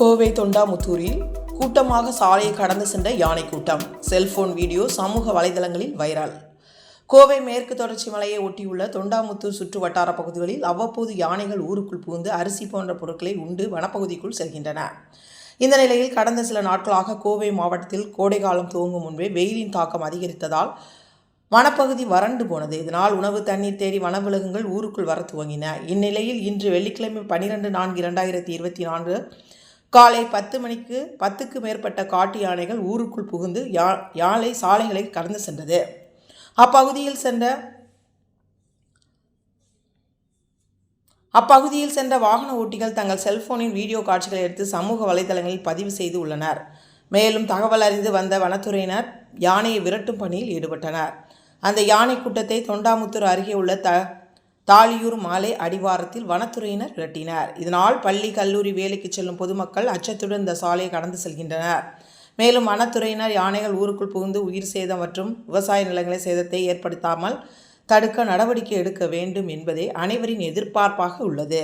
கோவை தொண்டாமுத்தூரில் கூட்டமாக சாலையை கடந்து சென்ற யானை கூட்டம். செல்போன் வீடியோ சமூக வலைதளங்களில் வைரல். கோவை மேற்கு தொடர்ச்சி மலையை ஒட்டியுள்ள தொண்டாமுத்தூர் சுற்று வட்டார பகுதிகளில் அவ்வப்போது யானைகள் ஊருக்குள் புகுந்து அரிசி போன்ற பொருட்களை உண்டு வனப்பகுதிக்குள் செல்கின்றன. இந்த நிலையில் கடந்த சில நாட்களாக கோவை மாவட்டத்தில் கோடைகாலம் துவங்கும் முன்பே வெயிலின் தாக்கம் அதிகரித்ததால் வனப்பகுதி வறண்டு போனது. இதனால் உணவு தண்ணீர் தேடி வனவிலங்குகள் ஊருக்குள் வர துவங்கின. இந்நிலையில் இன்று வெள்ளிக்கிழமை பனிரெண்டு நான்கு இரண்டாயிரத்தி இருபத்தி நான்கு காலை பத்து மணிக்கு பத்துக்கு மேற்பட்ட காட்டு யானைகள் ஊருக்குள் புகுந்து யா யானை சாலைகளை கடந்து சென்றது. அப்பகுதியில் சென்ற அப்பகுதியில் சென்ற வாகன ஓட்டிகள் தங்கள் செல்போனின் வீடியோ காட்சிகளை எடுத்து சமூக வலைதளங்களில் பதிவு செய்து உள்ளனர். மேலும் தகவல் அறிந்து வந்த வனத்துறையினர் யானையை விரட்டும் பணியில் ஈடுபட்டனர். அந்த யானை கூட்டத்தை தொண்டாமுத்தூர் அருகே உள்ள த தாலியூர் மாலை அடிவாரத்தில் வனத்துறையினர் விரட்டினர். இதனால் பள்ளி கல்லூரி வேலைக்கு செல்லும் பொதுமக்கள் அச்சத்துடன் இந்த சாலையை கடந்து செல்கின்றனர். மேலும் வனத்துறையினர் யானைகள் ஊருக்குள் புகுந்து உயிர் சேதம் மற்றும் விவசாய நிலங்களை சேதத்தை ஏற்படுத்தாமல் தடுக்க நடவடிக்கை எடுக்க வேண்டும் என்பதே அனைவரின் எதிர்பார்ப்பாக உள்ளது.